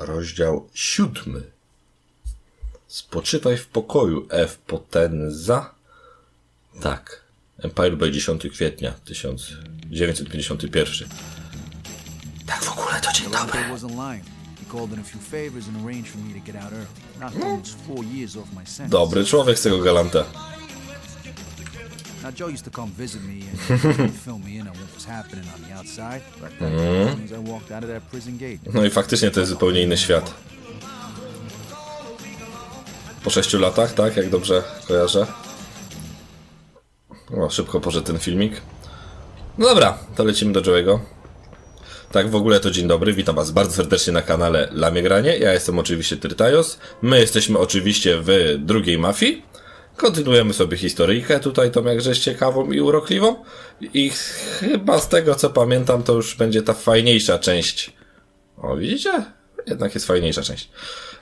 Rozdział siódmy. Spoczywaj w pokoju, F. Potenza. Tak. Empire Bay 10 kwietnia 1951. Tak w ogóle to dzień dobry. Dobry człowiek z tego galanta. Now Joe used to come visit me and fill me in on what was happening on the outside. Right back as soon as I walked out of that prison gate. No i faktycznie to jest zupełnie inny świat. Po sześciu latach, tak? Jak dobrze kojarzę. O, szybko poszedł ten filmik. No dobra, to lecimy do Joe'ego. Tak, w ogóle to dzień dobry, witam was bardzo serdecznie na kanale Lamie Granie. Ja jestem oczywiście Tyrtajos. My jesteśmy oczywiście w drugiej mafii. Kontynuujemy sobie historyjkę tutaj, tą jakżeś ciekawą i urokliwą. I chyba z tego co pamiętam, to już będzie ta fajniejsza część. O, widzicie? Jednak jest fajniejsza część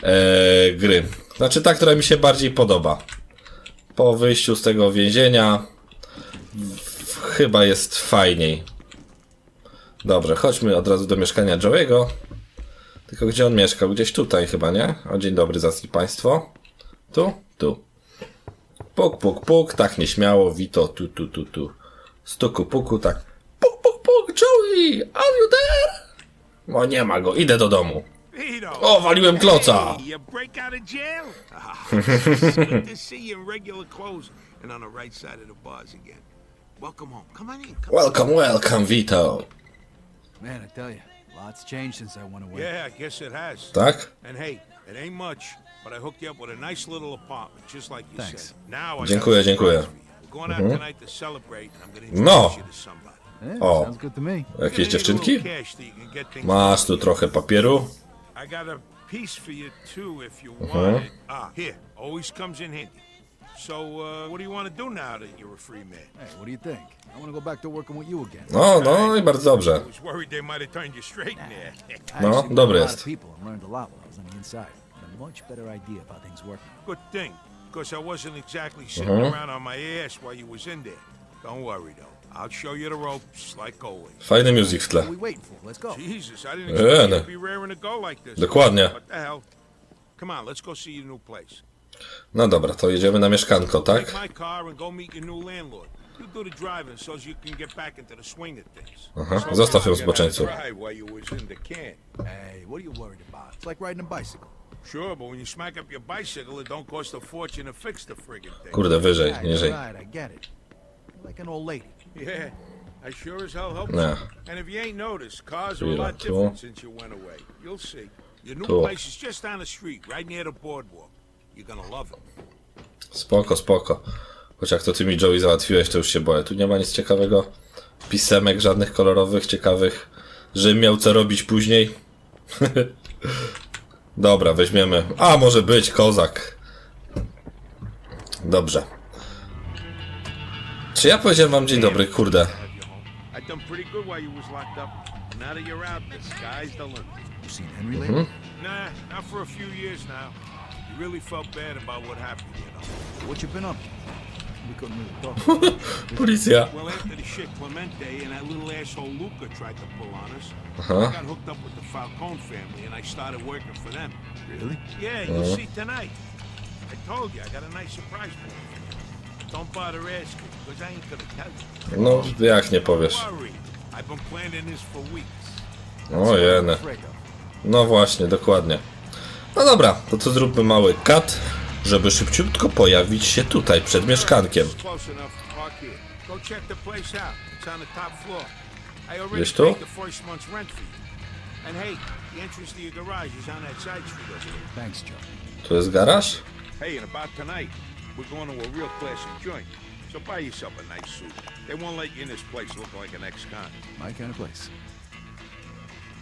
eee, gry. Znaczy ta, która mi się bardziej podoba. Po wyjściu z tego więzienia chyba jest fajniej. Dobrze, chodźmy od razu do mieszkania Joe'ego. Tylko gdzie on mieszkał? Gdzieś tutaj chyba, nie? O, dzień dobry, zacni państwo. Tu? Tu. Puk, puk, puk, tak nieśmiało, Wito, tu, tu, tu, tu. Stuku, puku, tak. Puk, puk, puk, Joey, are you there? O, nie ma go, idę do domu. O, waliłem kloca! Welcome, welcome, Vito. Man, I tell you, lots changed since I went away. Yeah, I guess it has. Tak? And hey, it ain't much, but I hooked you up with a nice little apartment, just like you Thanks. said. Now I Dziękuję, dziękuję. We're going out tonight to celebrate, and I'm going to No. introduce you to somebody. Yeah, Oh. Sounds good to me. You're gonna Jakieś need a dziewczynki? little cash that you can get things Masz tu trochę papieru. I got a piece for you too, if you want it. Ah, here, always comes in handy. So, uh, what do you want to do now that you're a free man? Hey, what do you think? I want to go back to working with you again. No, no i bardzo dobrze. I was worried they might have turned you straight in there. I No, actually met dobry a lot jest. of people and learned a lot while I was on the inside. Much better idea of how things work. Good thing, because I wasn't exactly sitting around on my ass while you was in there. Don't worry though. I'll show you the ropes like always. Fajny music w tle. What are we waiting for? Let's go. Jesus, I didn't expect no. you to be raring to go like this. Dokładnie. What the hell? Come on, let's go see your new place. No dobra, to jedziemy na mieszkanko, Take tak? my car and go meet your new landlord. You do the driving so as you can get back into the swing of things. Aha, zostaw ją zboczeńcu. drive while you was in the can. Hey, what are you worried about? It's like riding a bicycle. Sure, but when you smack up your bicycle, it don't cost a fortune to fix the friggin' thing. Kurde, wyżej, niżej. right, I get it. Like an old lady. Yeah, I sure as hell hope so. And if you ain't noticed, cars are a lot different since you went away. You'll see. Your new place is just down the street, right near the boardwalk. You're gonna love it. Spoko, spoko. Choć jak to ty mi Joey załatwiłeś, to już się boję. Tu nie ma nic ciekawego. Pisemek żadnych kolorowych, ciekawych. Żebym miał co robić później. Dobra, weźmiemy. A, może być, kozak. Dobrze. Czy ja powiedziałem wam dzień dobry, kurde? Nah, Policja. Well, after the shit Clemente and that little asshole Luca tried to pull on us, Uh-huh. I got hooked up with the Falcone family and I started working for them. really? Yeah, you'll see tonight. I told you, I got a nice surprise for you. Don't bother asking, because I ain't gonna tell you. No, jak nie powiesz. Don't worry, I've been planning this for weeks. O jene. No właśnie, dokładnie. No dobra, to co zróbmy mały cut, żeby szybciutko pojawić się tutaj, przed mieszkankiem. Gdzieś tu? to jest garaż? Hey, and about tonight, we're going to a real classy joint. So buy yourself a nice suit. They won't let you in this place look like an ex-con. My kind of place.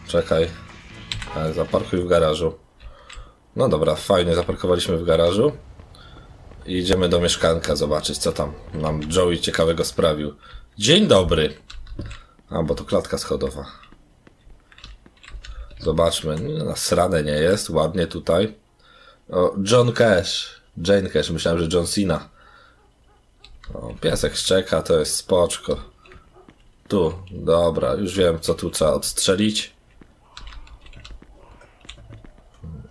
Czekaj. E, Zaparkuj w garażu. No dobra, fajnie, zaparkowaliśmy w garażu. I idziemy do mieszkanka zobaczyć, co tam nam Joey ciekawego sprawił. Dzień dobry. A, bo to klatka schodowa. Zobaczmy. No, Nasrane nie jest, ładnie tutaj. O, John Cash. Jane Cash, myślałem, że John Cena. O, piesek szczeka, to jest spoczko. Tu, dobra, już wiem, co tu trzeba odstrzelić.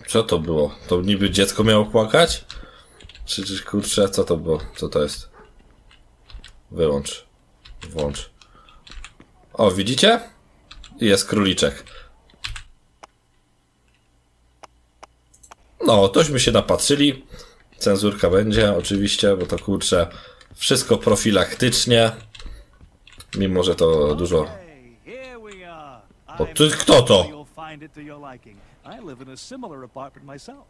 Co to było? To niby dziecko miało płakać? Czy, czy kurczę, co to było? Co to jest? Wyłącz. Włącz. O, widzicie? Jest króliczek. No, tośmy się napatrzyli. Cenzurka będzie, oczywiście, bo to kurczę, wszystko profilaktycznie. Mimo, że to dużo. O, ty kto to? Sure You'll find it to your liking. I live in a similar apartment myself.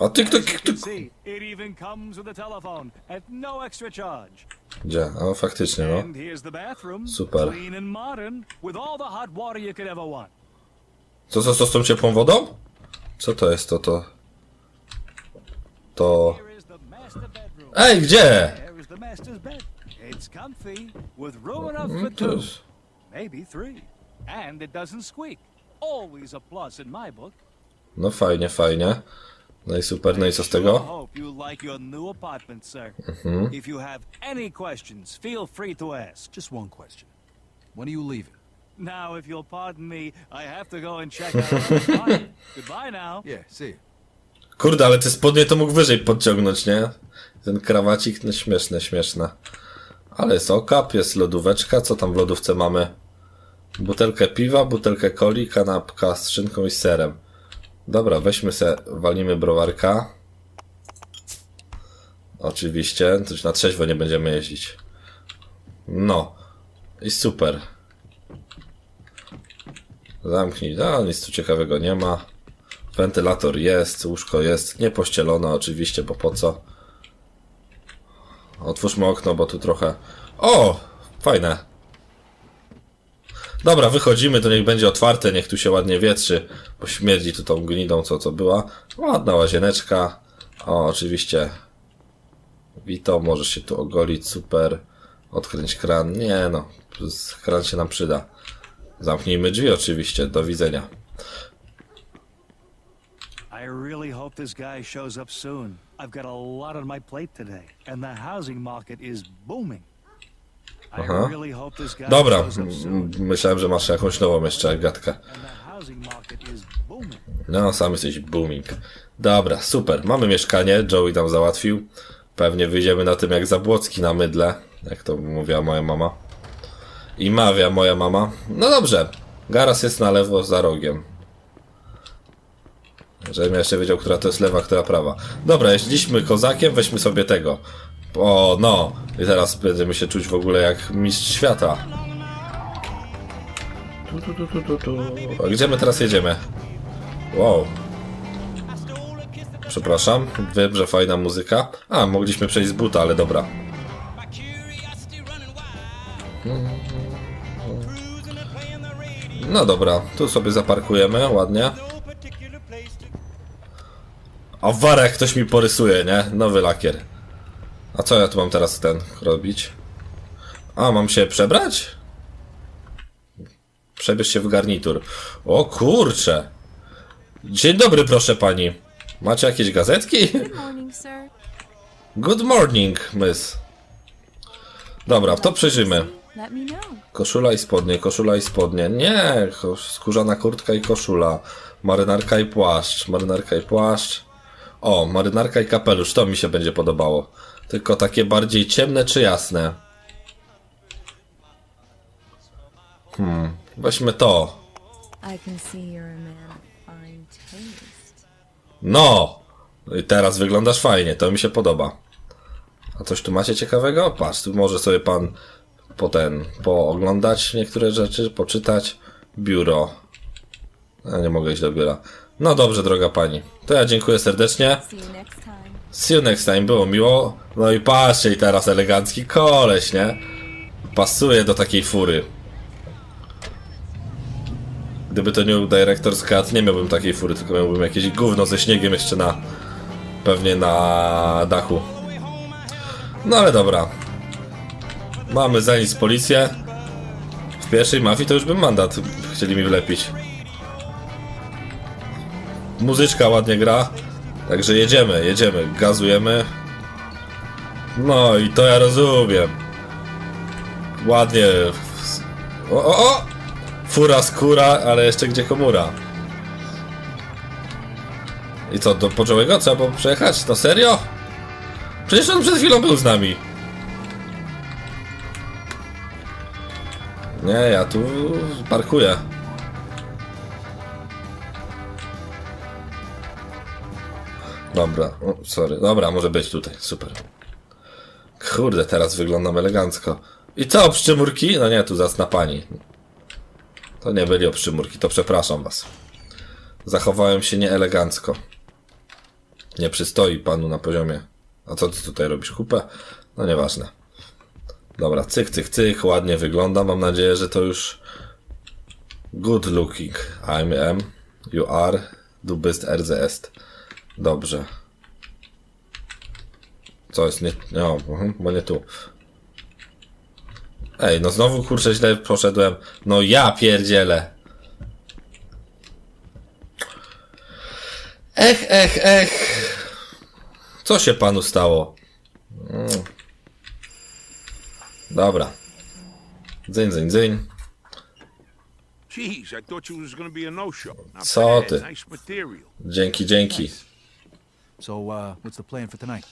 A ty kto? As you kto can see, it even comes with a telephone at no extra charge. gdzie? O, faktycznie, no. And here's the bathroom. Super. Clean and modern, with all the hot water you could ever want. Co, co, co z tą ciepłą wodą? Co to jest to, to? To... Here is the master bedroom. Ej, gdzie? There is the master's bed. It's comfy, with room enough for Mm, To two, jest... maybe three. And it doesn't squeak. Always a plus in my book. No fajnie, fajnie. No i super, no i co z tego? Mhm. If you have any questions, feel free to ask. Just one question. When are you leaving? Now, if you'll pardon me, I have to go and check out our client. Goodbye now. Yeah, see you. Kurde, ale te spodnie to mógł wyżej podciągnąć, nie? Ten krawacik, no śmieszne, śmieszne. Ale jest okap, jest lodóweczka, co tam w lodówce mamy? Butelkę piwa, butelkę coli, kanapka z szynką i serem. Dobra, weźmy se, walimy browarka. Oczywiście, coś na trzeźwo nie będziemy jeździć. No. I super. Zamknij, no nic tu ciekawego nie ma. Wentylator jest, łóżko jest, nie pościelone oczywiście, bo po co? Otwórzmy okno, bo tu trochę... O! Fajne. Dobra, wychodzimy, to niech będzie otwarte, niech tu się ładnie wietrzy, bo śmierdzi tu tą gnidą, co to była. Ładna łazieneczka. O, oczywiście. Wito, możesz się tu ogolić, super. Odkręć kran. Nie no, kran się nam przyda. Zamknijmy drzwi oczywiście, do widzenia. I really hope this guy shows up soon. I've got a lot on my plate today, and the housing market is booming. Aha. Dobra, myślałem, że masz jakąś nową jeszcze gadkę. No, sam jesteś booming. Dobra, super. Mamy mieszkanie, Joey tam załatwił. Pewnie wyjdziemy na tym jak Zabłocki na mydle, jak to mówiła moja mama. I mawia moja mama. No dobrze, Garas jest na lewo za rogiem. Żebym ja jeszcze wiedział, która to jest lewa, która prawa. Dobra, jeździliśmy kozakiem, weźmy sobie tego. O, no. I teraz będziemy się czuć w ogóle jak mistrz świata. Tu, tu, tu, tu, tu, gdzie my teraz jedziemy? Wow. Przepraszam, że fajna muzyka. A, mogliśmy przejść z buta, ale dobra. No dobra, tu sobie zaparkujemy ładnie. A warek ktoś mi porysuje, nie? Nowy lakier. A co ja tu mam teraz ten robić? A, mam się przebrać? Przebierz się w garnitur. O kurcze! Dzień dobry, proszę pani. Macie jakieś gazetki? Good morning, sir. Good morning, miss. Dobra, to przejrzymy. Let me know. Koszula i spodnie, koszula i spodnie. Nie, skórzana kurtka i koszula. Marynarka i płaszcz, marynarka i płaszcz. O, marynarka i kapelusz, to mi się będzie podobało. Tylko takie bardziej ciemne czy jasne? Hmm, weźmy to. Taste. No! I teraz wyglądasz fajnie, to mi się podoba. A coś tu macie ciekawego? Patrz, tu może sobie pan po ten, pooglądać niektóre rzeczy, poczytać. Biuro. Ja nie mogę iść do biura. No dobrze, droga pani. To ja dziękuję serdecznie. See you next time. Było miło. No i patrzcie, i teraz elegancki koleś, nie? Pasuje do takiej fury. Gdyby to nie był Director's Cut, nie miałbym takiej fury, tylko miałbym jakieś gówno ze śniegiem jeszcze na... Pewnie na dachu. No ale dobra. Mamy za nic policję. W pierwszej mafii to już bym mandat chcieli mi wlepić. Muzyczka ładnie gra. Także jedziemy, jedziemy, gazujemy. No i to ja rozumiem. Ładnie. O, o, o! Fura skóra, ale jeszcze gdzie komura. I co, do Pojołego trzeba było przejechać? To serio? Przecież on przed chwilą był z nami. Nie, ja tu parkuję. Dobra, o, sorry. Dobra, może być tutaj, super. Kurde, teraz wyglądam elegancko. I co, przymurki? No nie, tu zasna pani. To nie byli obszymurki, to przepraszam was. Zachowałem się nieelegancko. Nie przystoi panu na poziomie. A co ty tutaj robisz? Kupę? No nieważne. Dobra, cyk, cyk, cyk, ładnie wygląda. Mam nadzieję, że to już good looking. I'm am, you are, du bist er est. Dobrze. Co jest nie... No, bo nie tu. Ej, no znowu kurczę źle poszedłem. No ja pierdzielę. Ech, ech, ech. Co się panu stało? Mm. Dobra. Dzyń, dzyń, dzyń. Co ty? Dzięki, dzięki. So, uh, what's the plan for tonight?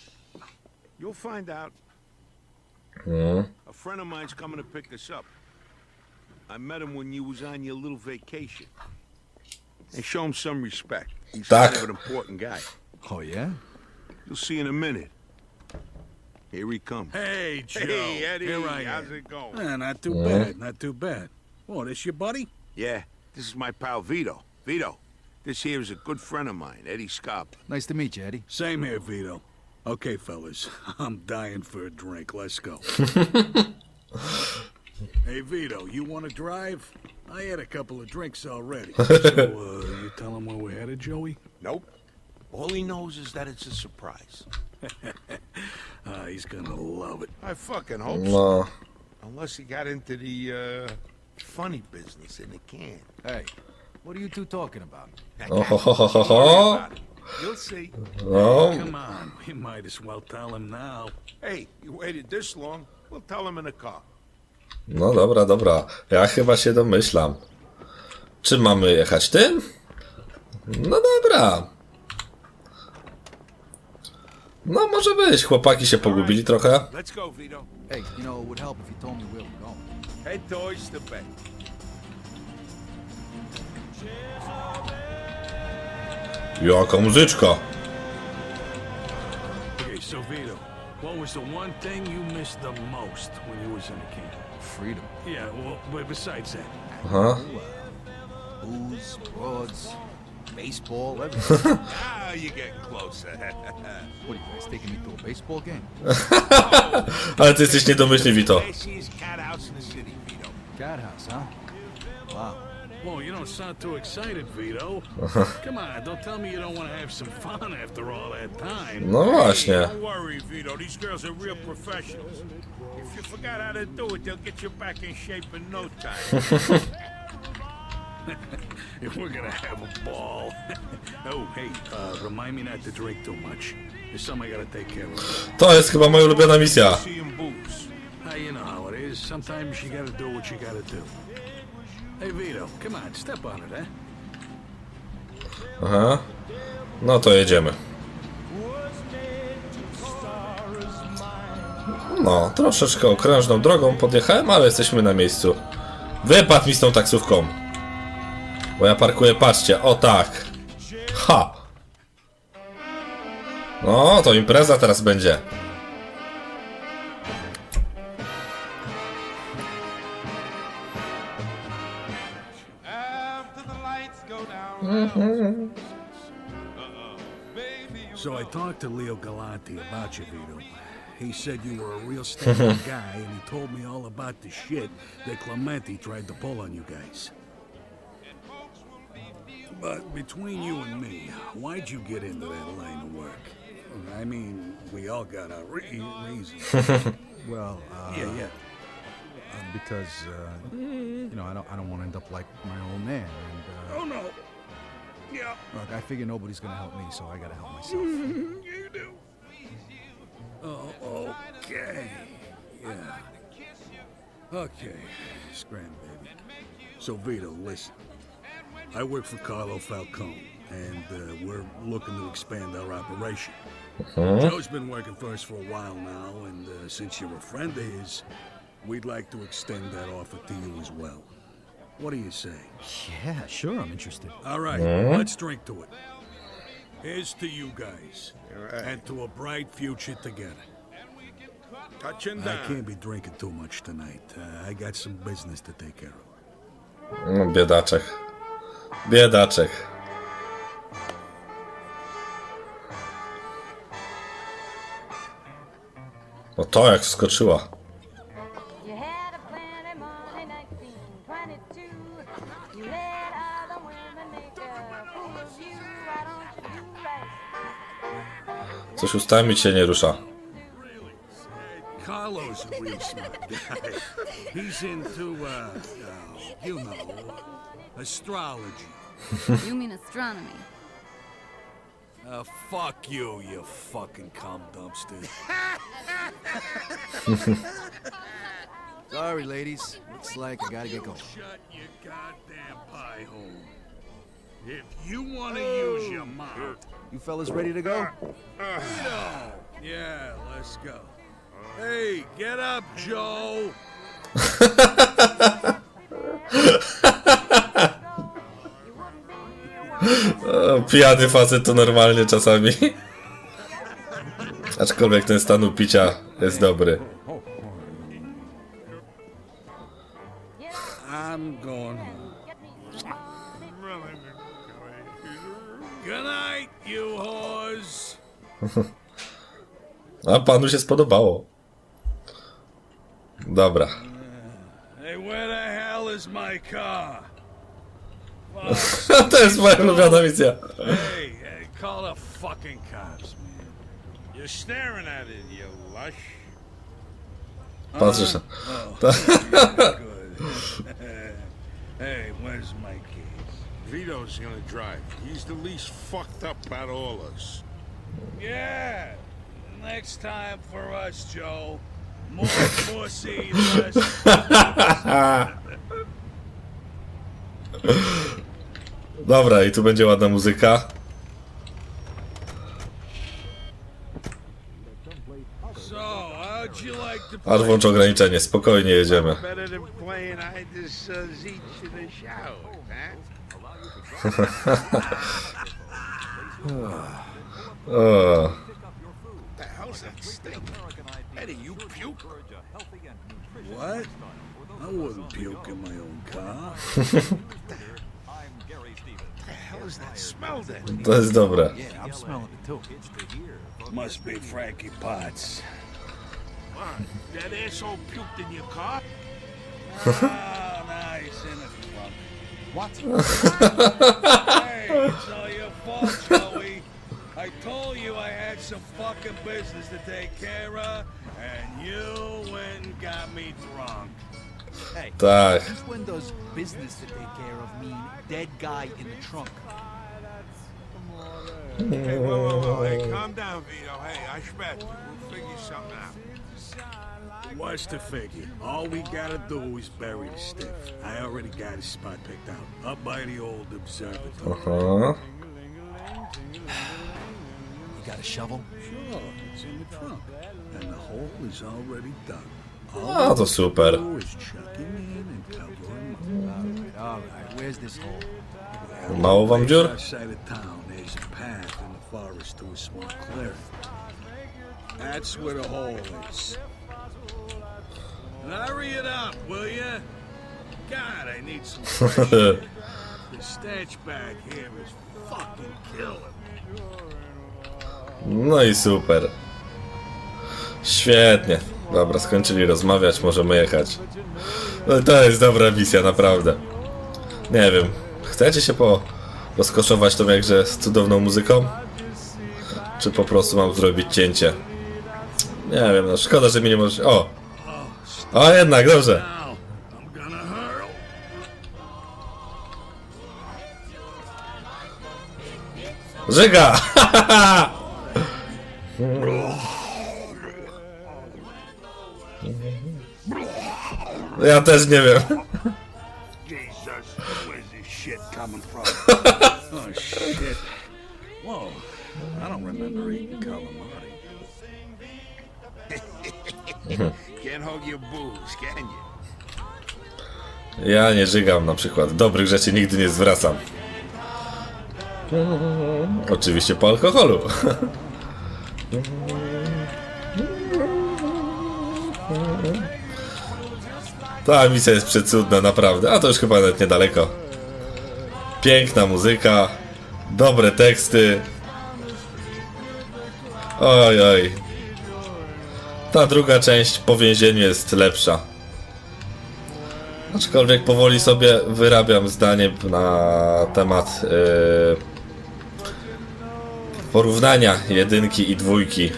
You'll find out. Mm. A friend of mine's coming to pick us up. I met him when you was on your little vacation. And show him some respect. He's kind of an important guy. Oh, yeah? You'll see in a minute. Here he comes. Hey, Joe. Hey, Eddie, Here I how's am. it going? Eh, not too bad, not too bad. Oh, this your buddy? Yeah, this is my pal Vito. Vito, this here is a good friend of mine, Eddie Scobb. Nice to meet you, Eddie. Same here, Vito. Okay, fellas, I'm dying for a drink. Let's go. hey, Vito, you want to drive? I had a couple of drinks already. so, uh, you tell him where we're headed, Joey? Nope. All he knows is that it's a surprise. Ah, he's gonna love it. I fucking hope so. Unless he got into the, uh, funny business in the can. Hey, what are you two talking about? Oh, ho, ho, ho, ho, ho. You'll see. No. Come on, we might as well tell him now. Hey, you waited this long. We'll tell him in the car. No dobra, dobra. Ja chyba się domyślam. Czy mamy jechać tym? No dobra. No może być. Chłopaki się pogubili trochę. Let's go, Vito. Hey, you know, it would help if you told me where we're going. Head towards the bay. Jaka muzyczka. Okay, so Vito, what was the one thing you missed the most when you was in the camp? Freedom. Yeah, well, but besides that, Aha. Booze, broads, baseball, everything. Ah, you're getting closer. what are you guys taking me to a baseball game? Ale ty jesteś niedomyślny, Vito. Classiest cat house in the city, Vito. Cat house, huh? Wow. Whoa, you don't sound too excited, Vito. Come on, don't tell me you don't want to have some fun after all that time. No właśnie. Don't worry, Vito. These girls are real professionals. If you forgot how to do it, they'll get you back in shape in no time. If we're gonna have a ball. oh, hey, uh, remind me not to drink too much. There's something I gotta take care of. To jest chyba moja ulubiona misja. See him booze. Ah, you know how it is. Sometimes you gotta do what you gotta do. Hey, Vito, come on, step on it, eh? Aha. No to jedziemy. No, troszeczkę okrężną drogą podjechałem, ale jesteśmy na miejscu. Wypadł mi z tą taksówką. Bo ja parkuję, patrzcie, o tak. Ha! No, to impreza teraz będzie. To Leo Galante about you, Vito. He said you were a real stand guy, and he told me all about the shit that Clemente tried to pull on you guys. But between you and me, why'd you get into that line of work? I mean, we all got our re- reasons. Well, uh, yeah, yeah. uh, because, uh, you know, I don't, I don't want to end up like my old man. And, uh, Oh no. Yeah, look, I figure nobody's going to help me, so I got to help myself. you do. Oh, okay. Yeah. Okay, scram, baby. So, Vito, listen. I work for Carlo Falcone, and uh, we're looking to expand our operation. Joe's been working for us for a while now, and uh, since you're a friend of his, we'd like to extend that offer to you as well. What do you say? Yeah, sure, I'm interested. All right, let's drink to it. Here's to you guys, and to a bright future together. Touching I can't be drinking too much tonight. Uh, I got some business to take care of. No, biedaczek. Biedaczek. No to jak skoczyła. Coś ustami się nie rusza. Carlo's a real smart guy. He's into, uh, uh, you know, astrology. You mean astronomy? Uh, fuck you, you fucking cum dumpster. Sorry, ladies. Looks like I gotta get going. Shut your goddamn pie hole. If you want to use your mouth. You fellas ready to go? No. Yeah, let's go. Hey, get up, Joe. Pijany facet to normalnie czasami. Aczkolwiek ten stan upicia jest dobry. A panu się spodobało. Dobra. To jest moja ulubiona misja. Hey, hey, call the fucking cops, man. You're staring at it, you lush. Patrzysz. Good. hey, where's my keys? Vito's gonna drive. He's the least fucked up out of all us. Yeah. Next time for us, Joe. More pussy, less. Dobra, i tu będzie ładna muzyka. Aż włącz ograniczenie, spokojnie jedziemy. uh, the hell's that stink? Eddie, you puke? What? I wouldn't puke in my own car. To jest dobre. Must be Frankie Potts. That asshole puked in your car? Oh, nice in trunk. What? Hey, it's all your fault, some fucking business to take care of, and you went and got me drunk. Hey, Tak. since when does business to take care of mean dead guy in the trunk? Hey, whoa, whoa, whoa. Hey, calm down, Vito. Hey, I bet. We'll figure something out. What's the figure? All we gotta do is bury the stiff. I already got his spot picked out, up by the old observatory. Aha. You got a shovel? Sure, it's in the trunk, and the hole is already dug. A, to super. All is chuck him in and cover him up. All right, all right. Where's this hole? Mało wam dziur? Outside of town, there's a path in the forest to a small clearing. That's where the hole is. Hurry it up, will ya? God, I need some fresh air. The stench back here is fucking killing me. No i super. Świetnie. Dobra, skończyli rozmawiać, możemy jechać. No to jest dobra misja, naprawdę. Nie wiem, chcecie się po rozkoszować tą jakże z cudowną muzyką? Czy po prostu mam zrobić cięcie? Nie wiem, no szkoda, że mi nie może... O! O, jednak, dobrze. Żyga! Ja też nie wiem. Jesus, where's this shit coming from? Oh, shit. Whoa. I don't remember eating calamari. Can't your booze, can you? Ja nie żygam na przykład. Dobrych rzeczy nigdy nie zwracam. Oczywiście po alkoholu. Ta misja jest przecudna, naprawdę. A to już chyba nawet niedaleko. Piękna muzyka, dobre teksty. Oj, oj. Ta druga część po więzieniu jest lepsza. Aczkolwiek powoli sobie wyrabiam zdanie na temat yy, porównania jedynki i dwójki.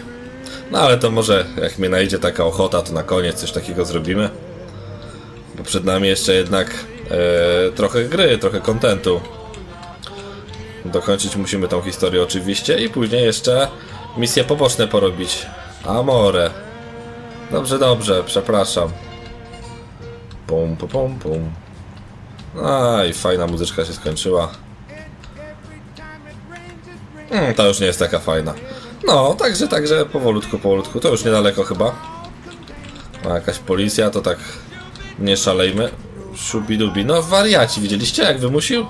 No ale to może jak mnie najdzie taka ochota, to na koniec coś takiego zrobimy. Bo przed nami jeszcze jednak yy, trochę gry, trochę kontentu. Dokończyć musimy tą historię oczywiście i później jeszcze misje poboczne porobić. Amore. Dobrze, dobrze, przepraszam. Pum, pum, pum, pum. A i fajna muzyczka się skończyła. Mm, ta już nie jest taka fajna. No, także, także powolutku, powolutku. To już niedaleko chyba. A jakaś policja, to tak nie szalejmy. Szubidubi. No wariaci, widzieliście jak wymusił?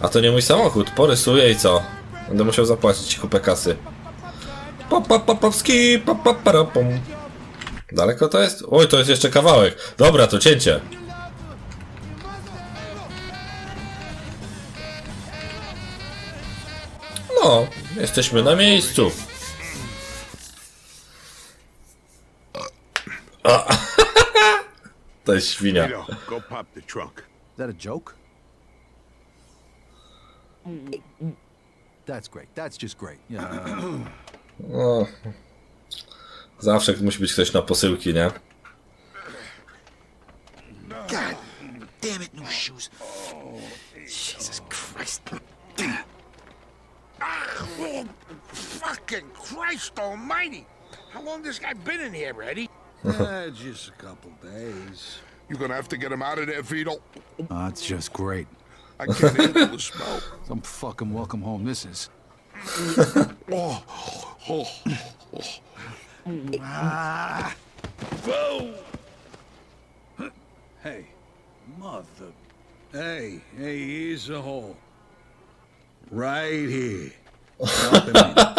A to nie mój samochód. Porysuję i co? Będę musiał zapłacić kupę kasy. Pop, pop, pop, pop, ski, pop, pop, para, pum. Daleko to jest? Oj, to jest jeszcze kawałek. Dobra, to cięcie. No, jesteśmy na miejscu. A. To jest świnia. Go pop the trunk. Is that a joke? That's great. That's just great. Yeah. No. Zawsze musi być ktoś na posyłki, nie? God damn it, new shoes. Jesus Christ. Ah, oh, fucking Christ almighty. How long this guy been in here, Eddie? Eh, just a couple days. You're gonna have to get him out of there, Vito. Uh, it's just great. I can't handle the smell. Some fucking welcome home this is. Oh, oh, Hey, mother. Hey, hey, here's a hole. Right here. Drop.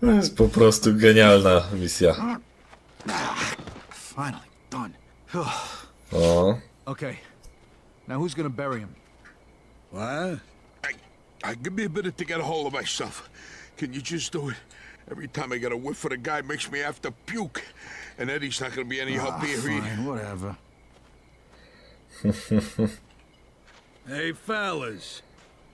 To jest po prostu genialna misja. Finally done. O, okay. Now who's gonna bury him? What? I, I give me a minute to get a hold of myself. Can you just do it? Every time I get a whiff of the guy makes me have to puke. And Eddie's not gonna be any help ah, here. He- Fine, whatever. Hey, fellas.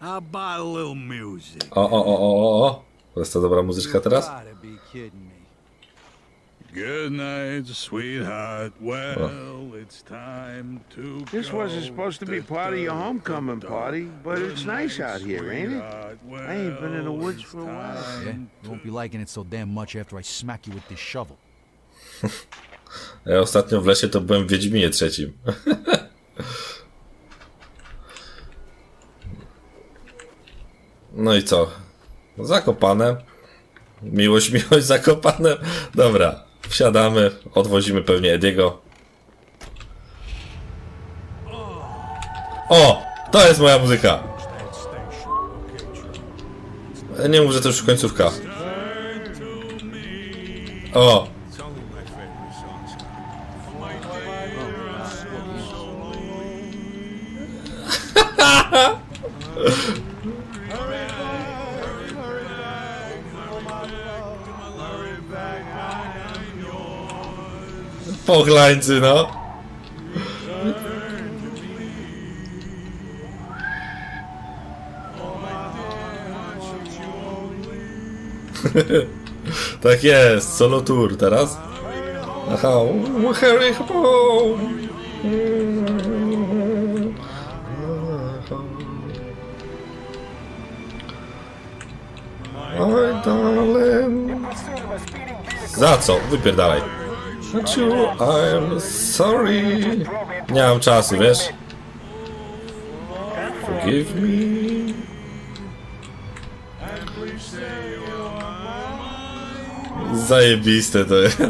How about a little music? o, o, o, o, o. To jest to dobra muzyczka teraz? gotta be kidding me. Good night, sweetheart. Well, it's time to This wasn't supposed to be part of your homecoming party, but it's nice out here, ain't it? I ain't been in the woods for a while. Yeah? You won't be liking it so damn much after I smack you with this shovel. Ja ostatnio w lesie to byłem w Wiedźminie trzecim. No i co? Zakopane. Miłość, miłość, zakopane. Dobra, wsiadamy, odwozimy pewnie Ediego. O! To jest moja muzyka! Nie mów, że to już końcówka. O! Pochlańcy, no. tak jest, solo tour teraz. Aha, Harry. Za co? Wypierdalaj. You, I'm sorry. Nie mam czasu, wiesz? Forgive me. Zajebiste to jest.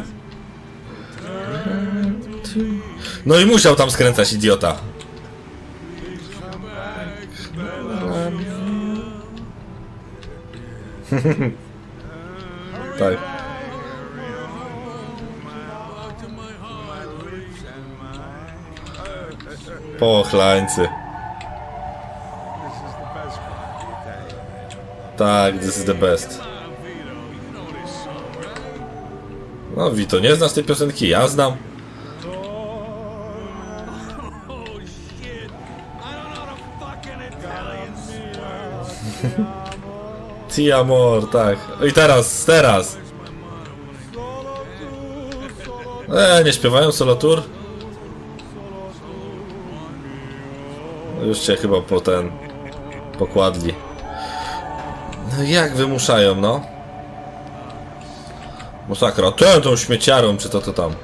No i musiał tam skręcać, idiota. tak. Pochlańcy. Tak, this is the best. No, Vito, nie znasz tej piosenki? Ja znam. Ti amor, tak. I teraz, teraz. E, nie śpiewają solo tour? Już cię chyba po ten pokładli. No jak wymuszają, no? Masakra. Ten tą śmieciarą, czy to to tam.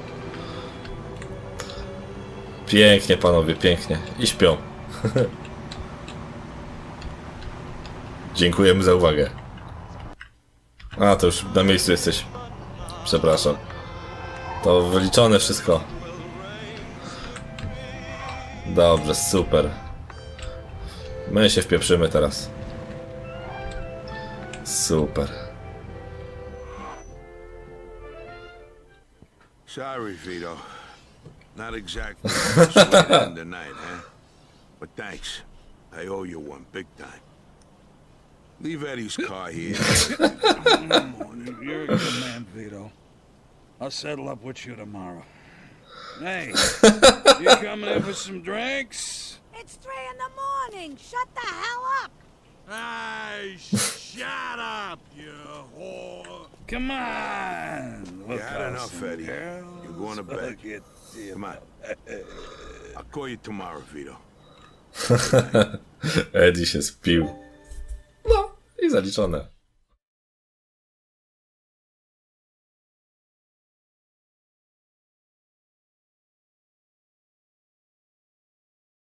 Pięknie, panowie, pięknie. I śpią. Dziękujemy za uwagę. A, to już na miejscu jesteś. Przepraszam. To wyliczone wszystko. Dobrze, super. My się wpieprzymy teraz. Super. Sorry, Vito. Not exactly tonight, huh? But thanks. I owe you one big time. Leave Eddie's car here. You're a good man, Vito. I'll settle up with you tomorrow. Hey, you coming in for some drinks? It's three in the morning. Shut the hell up. Hey, shut up, you whore. Come on. You had enough, Eddie. You're going to bed. Come on. I'll call you tomorrow, Vito. Eddie się spił. No i zaliczone.